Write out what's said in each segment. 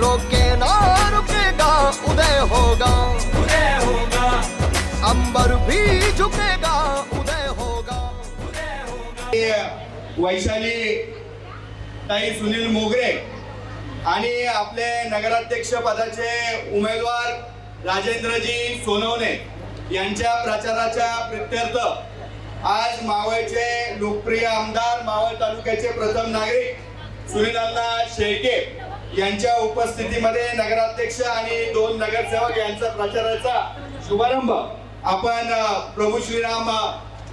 रोके ना रुकेगा उदय होगा। उदय होगा। अंबर भी झुकेगा उदय होगा। वैशाली ताई सुनील मोगरे आणि आपले नगराध्यक्ष पदाचे उमेदवार राजेंद्रजी सोनवणे यांच्या प्रचाराच्या प्रित्यर्थ आज मावळचे लोकप्रिय आमदार मावळ तालुक्याचे प्रथम नागरिक सुनीलांना शेळके यांच्या उपस्थितीमध्ये नगराध्यक्ष आणि दोन नगरसेवक यांचा प्रचाराचा शुभारंभ आपण प्रभू श्रीराम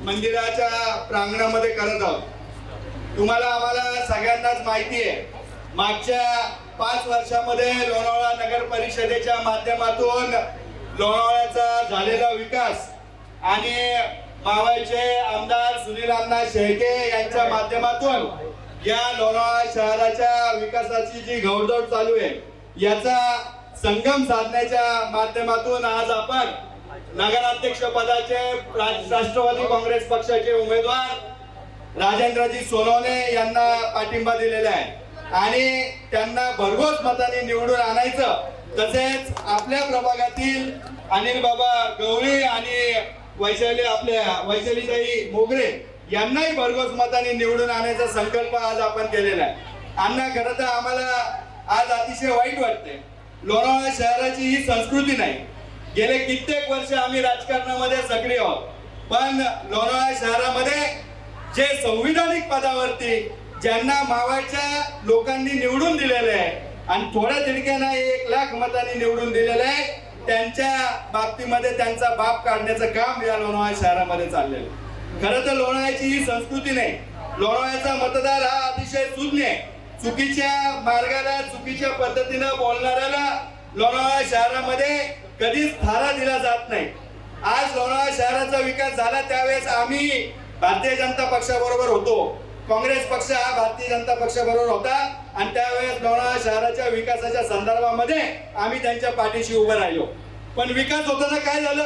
मंदिराच्या प्रांगणामध्ये करत आहोत. तुम्हाला आम्हाला सगळ्यांनाच माहिती आहे मागच्या पाच वर्षामध्ये लोणावळा नगर परिषदेच्या माध्यमातून लोणावळ्याचा झालेला विकास आणि मावळचे आमदार सुनील अण्णा शेळके यांच्या माध्यमातून या लोणावळा शहराच्या विकासाची जी घौडदौड चालू आहे याचा संगम साधण्याच्या माध्यमातून आज आपण नगराध्यक्ष पदाचे राष्ट्रवादी काँग्रेस पक्षाचे उमेदवार राजेंद्रजी सोनवणे यांना पाठिंबा दिलेला आहे. आणि त्यांना भरघोस मताने निवडून आणायचं तसेच आपल्या प्रभागातील अनिल बाबा गवळी आणि वैशाली आपल्या वैशालीताई मोगरे यांनाही भरघोस मताने निवडून आणायचा संकल्प आज आपण केलेला आहे. अण्णा खरं तर आम्हाला आज अतिशय वाईट वाटते लोणावळा शहराची ही संस्कृती नाही. गेले कित्येक वर्ष आम्ही राजकारणामध्ये सक्रिय आहोत. पण लोणावळा शहरामध्ये जे संविधानिक पदावरती ज्यांना मावळच्या लोकांनी निवडून दिलेले आहे आणि थोड्या तिडक्यानं एक लाख मतांनी निवडून दिलेले आहे त्यांच्या बाबतीमध्ये त्यांचा बाप काढण्याचं काम या लोणावळा शहरामध्ये चाललेलं आहे. खरं तर लोणावळ्याची ही संस्कृती नाही. लोणावळ्याचा मतदार हा अतिशय सुज्ञ आहे. चुकीच्या मार्गाला चुकीच्या पद्धतीनं बोलणाऱ्याला लोणावळा शहरामध्ये कधीच थारा दिला जात नाही. आज लोणावळा शहराचा विकास झाला त्यावेळेस आम्ही भारतीय जनता पक्षाबरोबर होतो. काँग्रेस पक्ष हा भारतीय जनता पक्षाबरोबर होता आणि त्यावेळेस लोणावळा शहराच्या विकासाच्या संदर्भामध्ये आम्ही त्यांच्या पाठीशी उभं राहिलो. पण विकास होताना काय झालं?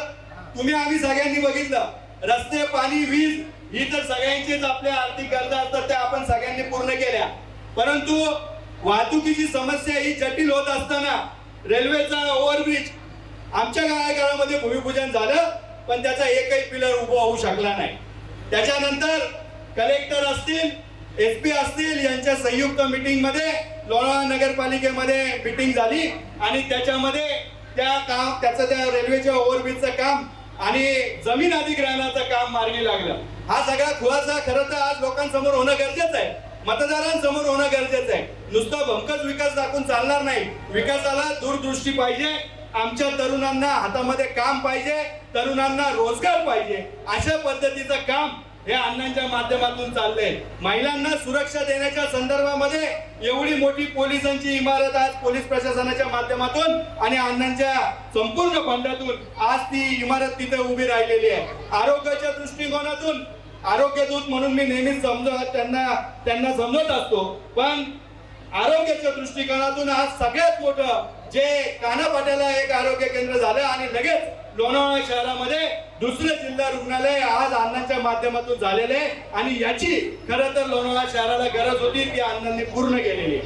तुम्ही आम्ही सगळ्यांनी बघितलं. रस्ते पाणी वीज ही तर सगळ्यांचीच आपल्या आर्थिक गरजा असतात त्या आपण सगळ्यांनी पूर्ण केल्या. परंतु वाहतुकीची समस्या ही जटिल होत असताना रेल्वेचा ओव्हरब्रिज आमच्या काळामध्ये भूमिपूजन झालं पण त्याचा एकही पिलर उभं होऊ शकला नाही. त्याच्यानंतर कलेक्टर असतील एस पी असतील यांच्या संयुक्त मीटिंगमध्ये लोणावळा नगरपालिकेमध्ये मीटिंग झाली आणि त्याच्यामध्ये त्या काम त्याचं त्या रेल्वेच्या ओव्हरब्रिजचं काम आणि जमीन अधिग्रहणाचं काम मार्गी लागलं. हा सगळा खुलासा खरं तर आज लोकांसमोर होणं गरजेचं आहे. मतदारांसमोर होणं गरजेचं आहे. नुसतं भंकच विकास दाखवून चालणार नाही. विकासाला दूरदृष्टी पाहिजे. आमच्या तरुणांना हातामध्ये काम पाहिजे. तरुणांना रोजगार पाहिजे. अशा पद्धतीचं काम हे अण्णांच्या माध्यमातून चाललंय. महिलांना सुरक्षा देण्याच्या संदर्भामध्ये एवढी मोठी पोलिसांची इमारत आज पोलीस प्रशासनाच्या माध्यमातून आणि अण्णांच्या संपूर्ण फंडातून आज ती इमारत तिथे उभी राहिलेली आहे. आरोग्याच्या दृष्टिकोनातून आरोग्य दूत म्हणून मी नेहमीच समजत त्यांना त्यांना समजत असतो. पण आरोग्याच्या दृष्टिकोनातून आज सगळ्यात मोठं जे कानापाट्याला एक आरोग्य केंद्र झालं आणि लगेच लोणावळा शहरामध्ये दुसरे जिल्हा रुग्णालय आज अण्णांच्या माध्यमातून झालेलं आहे. आणि याची खरं तर लोणावळा शहराला गरज होती ती अण्णांनी पूर्ण केलेली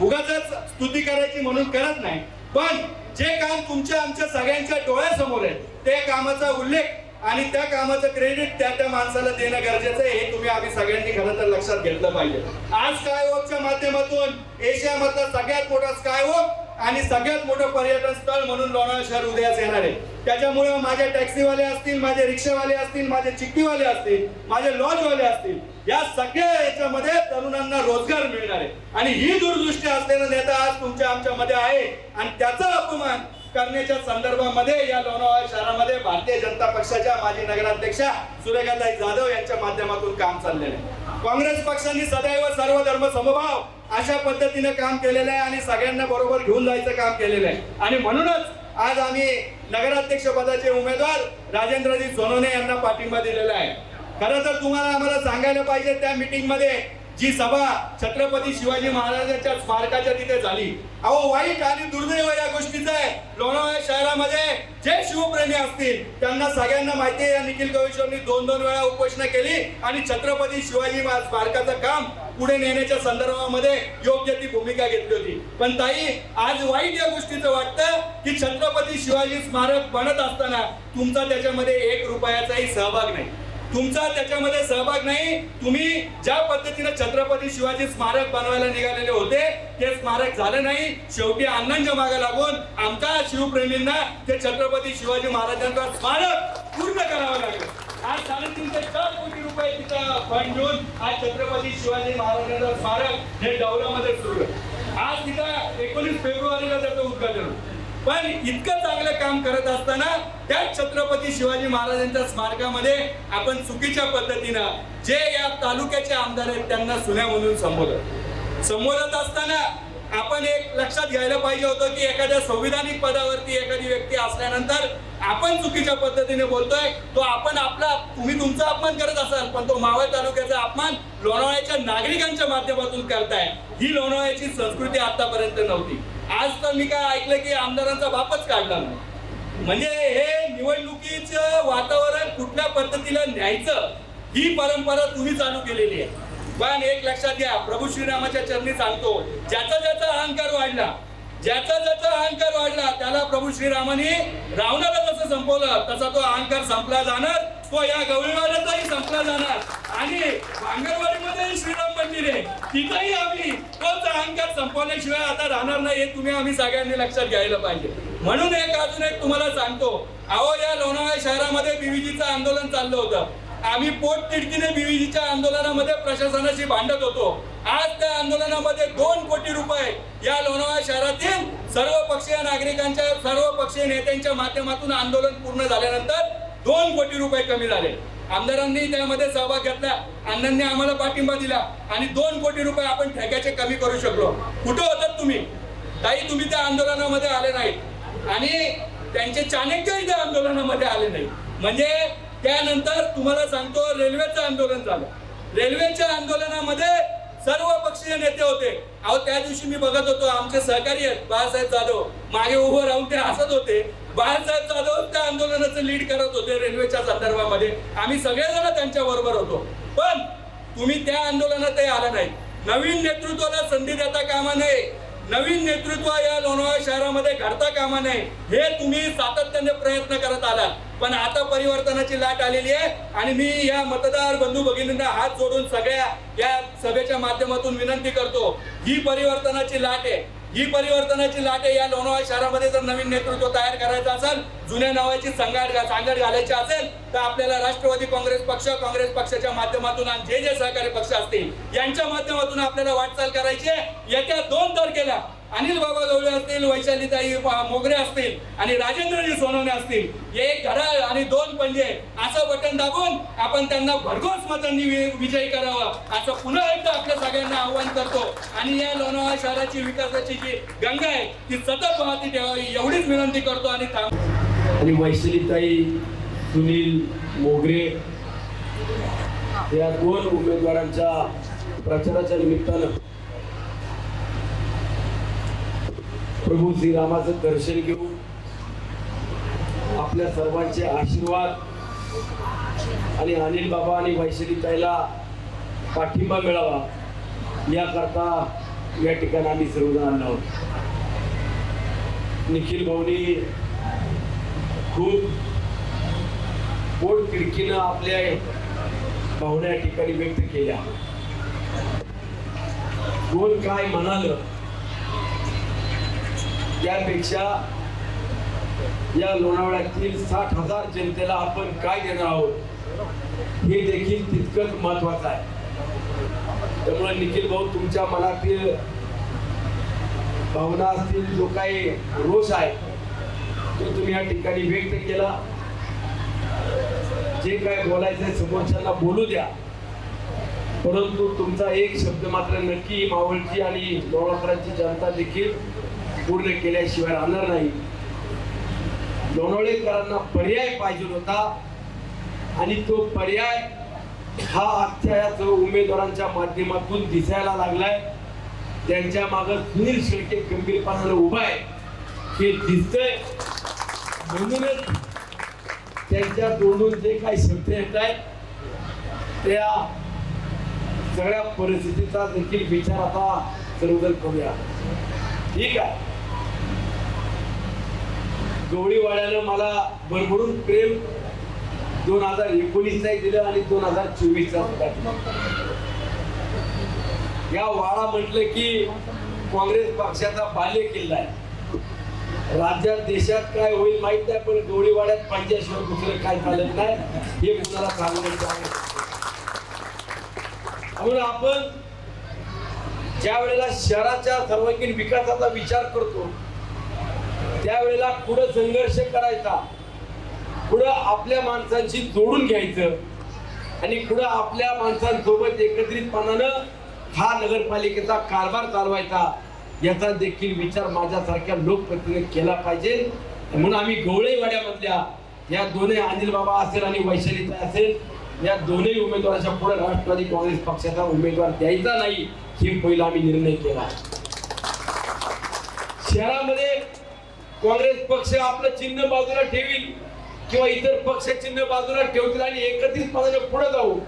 उगाच स्तुती करायची म्हणून करत नाही. पण जे काम तुमच्या आमच्या सगळ्यांच्या डोळ्यासमोर आहे ते कामाचा उल्लेख आणि त्या कामाचं क्रेडिट त्या त्या माणसाला देणं गरजेचं आहे हे तुम्ही आम्ही सगळ्यांनी खरं तर लक्षात घेतलं पाहिजे. आज स्कायवॉकच्या माध्यमातून एशियामधला सगळ्यात मोठा स्कायवॉक आणि सगळ्यात मोठं पर्यटन स्थळ म्हणून लोणावळा शहर उदयास येणार आहे. त्याच्यामुळे माझे टॅक्सीवाले असतील माझे रिक्षावाले असतील माझे चिक्कीवाले असतील माझे लॉजवाले असतील या सगळ्या याच्यामध्ये तरुणांना रोजगार मिळणार आहे. आणि ही दूरदृष्टी असलेला नेता आज तुमच्या आमच्यामध्ये आहे आणि त्याचा अपमान करण्याच्या संदर्भामध्ये या लोणावळा शहरामध्ये भारतीय जनता पक्षाच्या माजी नगराध्यक्षा सुरेखाताई जाधव यांच्या माध्यमातून काम चाललेलं आहे. काँग्रेस पक्षाने सदैव सर्व धर्म समभाव अशा पद्धतीने काम केलेलं आहे आणि सगळ्यांना बरोबर घेऊन जायचं काम केलेलं आहे. आणि म्हणूनच आज आम्ही नगराध्यक्ष पदाचे उमेदवार राजेंद्रजी सोनोने यांना पाठिंबा दिलेला आहे. खरं तर तुम्हाला आम्हाला सांगायला पाहिजे त्या मीटिंगमध्ये जी सभा छत्रपती शिवाजी महाराजांच्या स्मारकाच्या तिथे झाली. अहो वाईट आणि दुर्दैव या गोष्टीचं आहे. लोणावळा शहरामध्ये जे शिवप्रेमी असतील त्यांना सगळ्यांना माहिती आहे या निखिल कविश्वरनी दोन दोन वेळा उपोषणा केली आणि छत्रपती शिवाजी स्मारकाचं काम पुढे नेण्याच्या संदर्भामध्ये योग्य ती भूमिका घेतली होती. पण ताई आज वाईट या गोष्टीचं वाटतं की छत्रपती शिवाजी स्मारक बनत असताना तुमचा त्याच्यामध्ये एक रुपयाचाही सहभाग नाही. तुमचा त्याच्यामध्ये सहभाग नाही. तुम्ही ज्या पद्धतीने छत्रपती शिवाजी स्मारक बनवायला निघालेले होते ते स्मारक झालं नाही. शेवटी अण्णांच्या मागे लागून आमच्या शिवप्रेमींना ते छत्रपती शिवाजी महाराजांचा स्मारक पूर्ण करावं लागलं. आज साडेतीन ते चार कोटी रुपये तिथं फंड घेऊन आज छत्रपती शिवाजी महाराजांचा स्मारक हे डवलामध्ये सुरू आहे. आज तिथं एकोणीस फेब्रुवारीला त्याचं उद्घाटन पण इतकं चांगलं काम करत असताना त्याच छत्रपती शिवाजी महाराजांच्या स्मारकामध्ये आपण चुकीच्या पद्धतीनं जे या तालुक्याचे आमदार आहेत त्यांना सुन्या म्हणून संबोधत. संबोधत असताना आपण एक लक्षात घ्यायला पाहिजे होतं की एखाद्या संविधानिक पदावरती एखादी व्यक्ती असल्यानंतर आपण चुकीच्या पद्धतीने बोलतोय तो आपण आपला तुम्ही तुमचा अपमान करत असाल पण तो मावळ तालुक्याचा अपमान लोणावळ्याच्या नागरिकांच्या माध्यमातून करताय. ही लोणावळ्याची संस्कृती आतापर्यंत नव्हती. आज तर मी काय ऐकलं की आमदारांचा बापच काढला नाही. म्हणजे हे निवडणुकीचं वातावरण कुठल्या पद्धतीला न्यायचं ही परंपरा तुम्ही चालू केलेली आहे. पण एक लक्षात घ्या प्रभू श्रीरामाच्या चरणी सांगतो ज्याचा ज्याचा अहंकार वाढला ज्याचा ज्याचा अहंकार वाढला त्याला प्रभू श्रीरामाने रावणाला जसं संपवलं तसा तो अहंकार संपला जाणार. तो या गवळीवाड्याचाही संपला जाणार. आणि भांगरवाडीमध्ये श्रीराम मंदिर आहे. तिथंही आम्ही अहंकार संपवल्याशिवाय आता राहणार नाही हे तुम्ही आम्ही सगळ्यांनी लक्षात घ्यायला पाहिजे. म्हणून एक अजून एक तुम्हाला सांगतो. अहो या लोणावळा शहरामध्ये बीव्हीजीचं आंदोलन चाललं होतं. आम्ही पोटतिडकीने तिडकीने आंदोलनामध्ये प्रशासनाशी भांडत होतो. आज त्या आंदोलनामध्ये दोन कोटी रुपये या लोणावळा शहरातील सर्व पक्षीय नागरिकांच्या सर्व पक्षीय नेत्यांच्या माध्यमातून आंदोलन पूर्ण झाल्यानंतर दोन कोटी रुपये कमी झाले. आमदारांनी त्यामध्ये सहभाग घेतला. अण्णांनी आम्हाला पाठिंबा दिला. आणि दोन कोटी रुपये आपण ठेक्याचे कमी करू शकलो. कुठं होतात तुम्ही? ताई तुम्ही त्या आंदोलनामध्ये आले नाही आणि त्यांचे चाणक्यही त्या आंदोलनामध्ये आले नाही म्हणजे त्यानंतर तुम्हाला सांगतो रेल्वेचं आंदोलन झालं. रेल्वेच्या आंदोलनामध्ये सर्व पक्षीय नेते होते. अहो त्या दिवशी मी बघत होतो आमचे सहकारी आहेत बाळासाहेब जाधव. मागे उभं राहून ते हसत होते. बाळासाहेब जाधव त्या आंदोलनाचं लीड करत होते रेल्वेच्या संदर्भामध्ये. आम्ही सगळेजण त्यांच्या बरोबर होतो. पण तुम्ही त्या आंदोलनातही आला नाही. नवीन नेतृत्वाला संधी देता कामा नये. नवीन नेतृत्व या लोणावळा शहरामध्ये घडता कामा नये. हे तुम्ही सातत्याने प्रयत्न करत आलात. पण आता परिवर्तनाची लाट आलेली आहे आणि मी या मतदार बंधू भगिनींना हात जोडून सगळ्या या सभेच्या माध्यमातून विनंती करतो. ही परिवर्तनाची लाट आहे. ही परिवर्तनाची लाट या लोणावळा शहरामध्ये जर नवीन नेतृत्व तयार करायचं असेल जुन्या नावाची संघाट सांगड घालायची असेल तर आपल्याला राष्ट्रवादी काँग्रेस पक्ष काँग्रेस पक्षाच्या माध्यमातून आणि जे जे सहकारी पक्ष असतील यांच्या माध्यमातून आपल्याला वाटचाल करायची आहे. येत्या दोन तारखेला अनिल बाबा गवळे असतील वैशालीताई मोगरे असतील आणि राजेंद्रजी सोनवणे असतील एक घड्याळ आणि दोन पंजे असं बटन दाबून आपण त्यांना भरघोस मतांनी वि- विजयी करावा असं पुन्हा एकदा आपल्या सगळ्यांना आव्हान करतो. आणि या लोणावळा शहराची विकासाची जी गंगा आहे ती सतत वाहती ठेवावी एवढीच विनंती करतो आणि थांब. आणि वैशालीताई सुनील मोगरे या दोन उमेदवारांच्या प्रचाराच्या निमित्तानं प्रभू श्रीरामाचं दर्शन घेऊन आपल्या सर्वांचे आशीर्वाद. आणि अनिल बाबा आणि वैशालीताईला पाठिंबा मिळावा. याकरता या ठिकाणी आम्ही सर्वजण आलो आहोत. निखिल भाऊनी खूप पोट तिडकीनं आपल्या भावना या ठिकाणी व्यक्त केल्या. कोण काय म्हणाल त्यापेक्षा या लोणावळ्यातील साठ हजार जनतेला आपण काय देणार आहोत हे देखील तितकंच महत्वाचं आहे. त्यामुळे निखिल भाऊ तुमच्या मनातील भावना असतील जो काही रोष आहे तो तुम्ही या ठिकाणी व्यक्त केला. जे काय बोलायचं समोरच्यांना बोलू द्या. परंतु तुमचा एक शब्द मात्र नक्की मावळची आणि लोणावळकरांची जनता देखील पूर्ण केल्याशिवाय राहणार नाही. लोणावळेकरांना पर्याय पाहिजे होता. आणि तो पर्याय हा अख्ख्या उमेदवारांच्या माध्यमातून दिसायला लागलाय. त्यांच्या माग सुनील शेळके गंभीरपणाने उभा आहे. हे दिसतंय. म्हणूनच त्यांच्या तोंडून जे काही शब्द येत आहेत त्या सगळ्या परिस्थितीचा देखील विचार आता सर्वजण करूया. ठीक आहे? गवळीवाड्यानं मला भरभरून प्रेम दोन हजार एकोणीसला दिलं आणि दोन हजार चोवीसचा सुद्धा या वाडा म्हटलं की काँग्रेस पक्षाचा बाल्य किल्ला आहे. राज्यात देशात काय होईल माहीत नाही पण गवळीवाड्यात पाहिजेशिवाय दुसरं काय चालत नाही हे कुणाला सांगण्याचं आहे. म्हणून आपण ज्या वेळेला शहराच्या सर्वांगीण विकासाचा विचार करतो त्यावेळेला पुढं संघर्ष करायचा पुढं आपल्या माणसांशी जोडून घ्यायचं आणि पुढं आपल्या माणसांसोबत एकत्रितपणानं हा नगरपालिकेचा कारभार चालवायचा याचा देखील विचार माझ्यासारख्या लोकप्रतिनिधी केला पाहिजे. म्हणून आम्ही गवळेवाड्यामधल्या या दोन्ही अनिल बाबा असेल आणि वैशालीचा असेल या दोन्ही उमेदवाराच्या पुढे राष्ट्रवादी काँग्रेस पक्षाचा उमेदवार द्यायचा नाही हे पहिला आम्ही निर्णय केला. शहरामध्ये काँग्रेस पक्ष आपलं चिन्ह बाजूला ठेवील किंवा इतर पक्ष चिन्ह बाजूला ठेवतील आणि एकत्रित पदाने पुढे जाऊ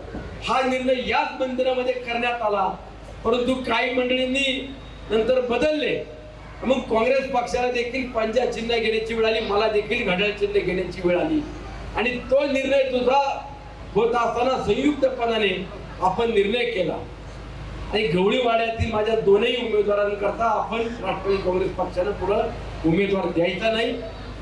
हा निर्णय याच मंदिरामध्ये करण्यात आला. परंतु काही मंडळींनी नंतर बदलले. मग काँग्रेस पक्षाला देखील पंजा चिन्ह घेण्याची वेळ आली मला देखील घड्याळ चिन्ह घेण्याची वेळ आली. आणि तो निर्णय तुझा होत असताना संयुक्तपणाने आपण निर्णय केला. आणि गवळीवाड्यातील माझ्या दोनही उमेदवारांकरता आपण राष्ट्रवादी काँग्रेस पक्षानं पुढं उमेदवार द्यायचा नाही.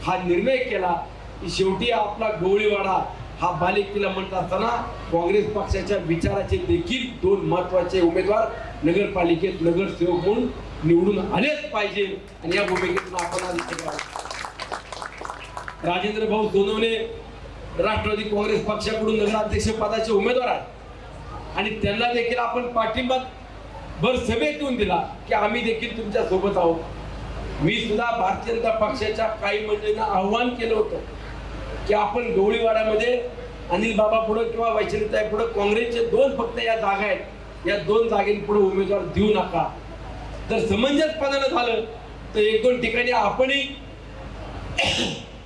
हा निर्णय केला की शेवटी आपला गवळीवाडा हा बालेकिल्ला म्हणत असताना काँग्रेस पक्षाच्या विचाराचे देखील दोन महत्त्वाचे उमेदवार नगरपालिकेत नगरसेवक म्हणून निवडून आलेच पाहिजे. आणि या भूमिकेतून आपण राजेंद्र भाऊ सोनवणे राष्ट्रवादी काँग्रेस पक्षाकडून नगराध्यक्ष पदाचे उमेदवार आहेत. आणि त्यांना देखील आपण पाठिंबा भर सभेत येऊन दिला की आम्ही देखील तुमच्यासोबत आहोत. मी सुद्धा भारतीय जनता पक्षाच्या काही मंडळींना आव्हान केलं होतं की आपण गवळीवाड्यामध्ये अनिल बाबा पुढं किंवा वैशालीताई पुढं काँग्रेसचे दोन फक्त या जागा आहेत. या दोन जागेंपुढे उमेदवार देऊ नका. जर समंजसपणानं झालं तर एक दोन ठिकाणी आपणही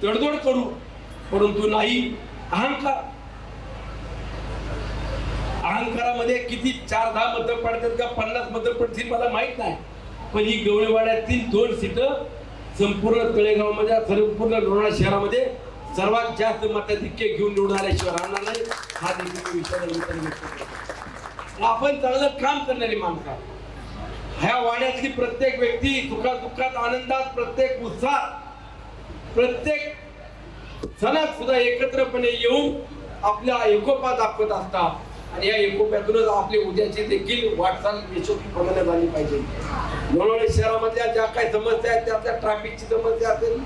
तडजोड करू परंतु नाही अहंकार. अहंकारामध्ये किती चार दहा मतं पडतात का पन्नास मतं पडतील मला माहीत नाही. पण ही गवळीवाड्यातील दोन सीटं संपूर्ण तळेगावमध्ये संपूर्ण लोणावळा शहरामध्ये सर्वात जास्त मताधिक्य घेऊन निवडून आल्याशिवाय राहणार नाही. हा देखील विचार आपण चांगलं काम करणारी माणसं ह्या वाड्यातली प्रत्येक व्यक्ती दुःखात दुःखात आनंदात प्रत्येक उत्साहात प्रत्येक सणात सुद्धा एकत्रपणे येऊन आपला एकोपा दाखवत असतात. आणि या एकोप्यातूनच आपली उद्याची देखील वाटचाल यशस्वीपणाने झाली पाहिजे. लोणावळे शहरामधल्या ज्या काही समस्या आहेत त्यातल्या ट्रॅफिकची समस्या असेल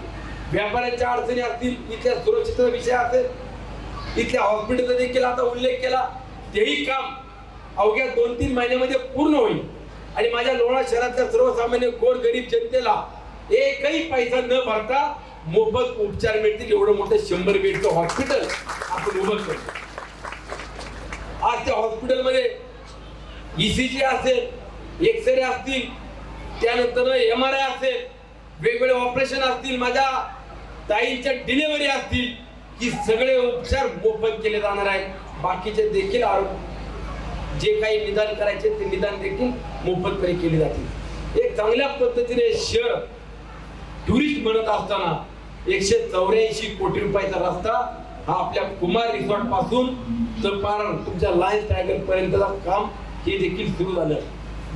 व्यापाऱ्यांच्या अडचणी असतील इथल्या सुरक्षित विषय असेल इथल्या हॉस्पिटलचा देखील आता उल्लेख केला तेही काम अवघ्या दोन तीन महिन्यामध्ये पूर्ण होईल. आणि माझ्या लोणा शहरातल्या सर्वसामान्य गोर गरीब जनतेला एकही पैसा न भरता मोफत उपचार मिळतील एवढं मोठं शंभर बेडचं हॉस्पिटल आपण उभं करतो आज त्या हॉस्पिटलमध्ये ईसीजी असेल एक्सरे असतील त्यानंतर एम आर आय असेल वेगवेगळे ऑपरेशन असतील माझ्या ताईंच्या डिलिव्हरी असतील की सगळे उपचार मोफत केले जाणार आहेत. बाकीचे देखील आरोग्य जे काही निदान करायचे ते निदान देखील मोफतपणे केले जातील. एक चांगल्या पद्धतीने शहर टुरिस्ट म्हणत असताना एकशे चौऱ्याऐंशी कोटी रुपयाचा रस्ता हा आपल्या कुमार रिसॉर्टपासून तर पार तुमच्या लायन्स टायगर पर्यंतचा काम हे देखील सुरू झालं.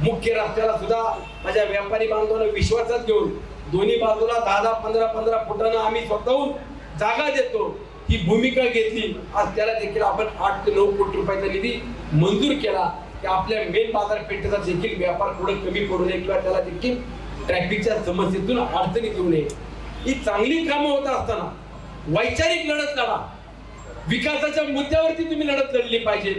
मुख्य रस्त्याला सुद्धा माझ्या व्यापारी बांधवांना विश्वासात घेऊन दोन्ही बाजूला दहा दहा पंधरा पंधरा फुटानं आम्ही स्वतःहून जागा देतो ही भूमिका घेतली. आज त्याला देखील आपण आठ ते नऊ कोटी रुपयाचा निधी मंजूर केला. की आपल्या मेन बाजारपेठेचा देखील व्यापार पुढे कमी करू नये किंवा त्याला देखील ट्रॅफिकच्या समस्येतून अडचणी येऊ नये. ही चांगली कामं होत असताना वैचारिक लढत लढा. विकासाच्या मुद्द्यावरती तुम्ही लढत लढली पाहिजे.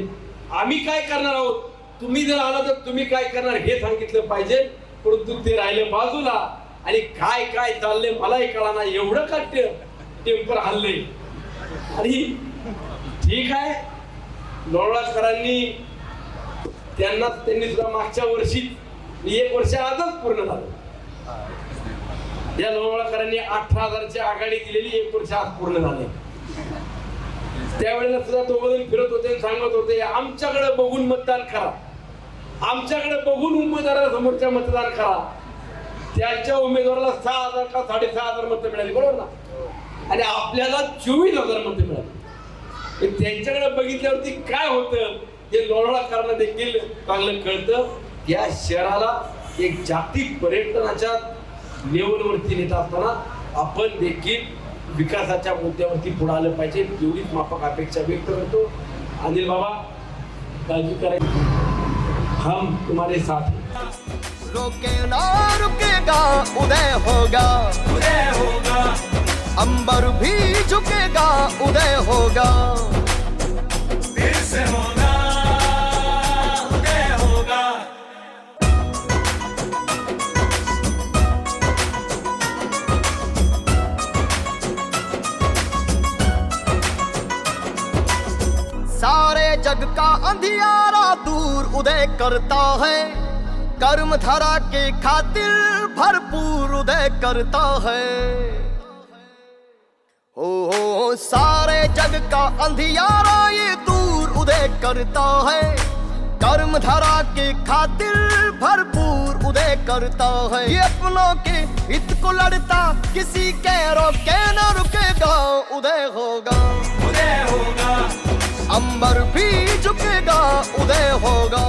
आम्ही काय करणार आहोत? तुम्ही जर आला तर तुम्ही काय करणार हे सांगितलं पाहिजे परंतु ते राहिलं बाजूला. आणि काय काय चाललंय मलाही कळाना एवढं का टेम्पर हल्ले आणि ठीक आहे लोळाकरांनी त्यांना त्यांनी सुद्धा मागच्या वर्षी एक वर्ष आजच पूर्ण झालं. या लोणावळकरांनी अठरा हजारची आघाडी दिलेली एक वर्ष आज पूर्ण झाले. त्यावेळेला सुद्धा दोघ फिरत होते आणि सांगत होते आमच्याकडे बघून मतदान करा. आमच्याकडे बघून उमेदवारासमोरच्या मतदान करा. त्यांच्या उमेदवाराला सहा हजार का साडेसहा हजार मतं मिळाली बरोबर ना? आणि आपल्याला चोवीस हजार मतं मिळाली. त्यांच्याकडे बघितल्यावरती काय होतं? हे लोणावळाकरांना देखील चांगलं कळतं. या शहराला एक जागतिक पर्यटनाच्या लेवलवरती नेत असताना आपण देखील विकासाच्या मुद्द्यावरती पुढे आलं पाहिजे एवढीच माफक अपेक्षा व्यक्त करतो. अनिल बाबा काळजी करायची हम तुम्हारे साथ हैं. रोके ना रुकेगा उदय होगा। उदय होगा। अंबर भी झुकेगा उदय होगा। फिर से होगा उदय होगा। सारे जग का अंधियारा उदय करता है। कर्म धरा के खातिर भरपूर उदय करता है। हो हो, सारे जग का अंधियारा ये दूर उदय करता है। कर्म धरा के खातिर भरपूर उदय करता है। ये अपनों के हित को लड़ता किसी के न रुकेगा, उदय होगा। उदय होगा। अंबर भी झुकेगा उदय होगा।